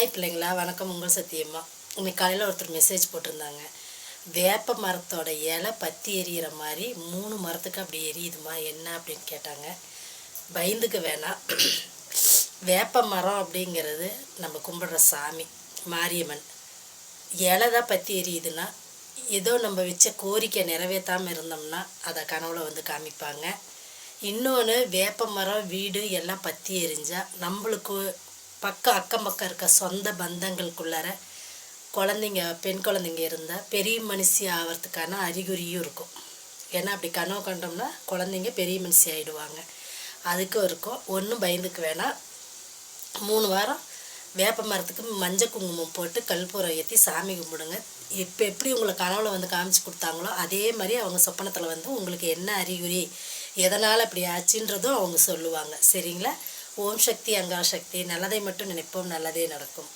Hi பிள்ளைங்களா வணக்கம். உங்கள் சத்தியம்மா. இன்னைக்கு காலையில் ஒருத்தர் மெசேஜ் போட்டிருந்தாங்க. வேப்ப மரத்தோட இலை பற்றி எரியிற மாதிரி மூணு மரத்துக்கு அப்படி எரியுதுமா என்ன அப்படின்னு கேட்டாங்க. பயந்துக்க வேணாம். வேப்ப மரம் அப்படிங்கிறது நம்ம கும்பிடுற சாமி மாரியம்மன். இலை தான் பற்றி எரியுதுன்னா ஏதோ நம்ம வச்ச கோரிக்கை நிறைவேற்றாமல் இருந்தோம்னா அதை கனவுல வந்து காமிப்பாங்க. இன்னொன்று வேப்ப மரம் வீடு எல்லாம் பற்றி எரிஞ்சால் நம்மளுக்கு பக்கம் அக்கம் பக்கம் இருக்க சொந்த பந்தங்களுக்குள்ளார குழந்தைங்க பெண் குழந்தைங்க இருந்தால் பெரிய மனுஷி ஆகிறதுக்கான அறிகுறியும் இருக்கும். ஏன்னா அப்படி கனவு கண்டோம்னா குழந்தைங்க பெரிய மனுஷி ஆகிடுவாங்க அதுக்கும் இருக்கும். ஒன்றும் பயந்துக்கு வேணாம். மூணு வாரம் வேப்ப மரத்துக்கு மஞ்சள் குங்குமம் போட்டு கல்பூரம் ஏற்றி சாமி கும்பிடுங்க. இப்போ எப்படி உங்களை கனவுல வந்து காமிச்சு கொடுத்தாங்களோ அதே மாதிரி அவங்க சொப்பனத்தில் வந்து உங்களுக்கு என்ன அறிகுறி எதனால் அப்படி ஆச்சுன்றதும் அவங்க சொல்லுவாங்க. சரிங்களா? ஓம் சக்தி அங்கா சக்தி நல்லதை மட்டும் நினைப்போம் நல்லதே நடக்கும்.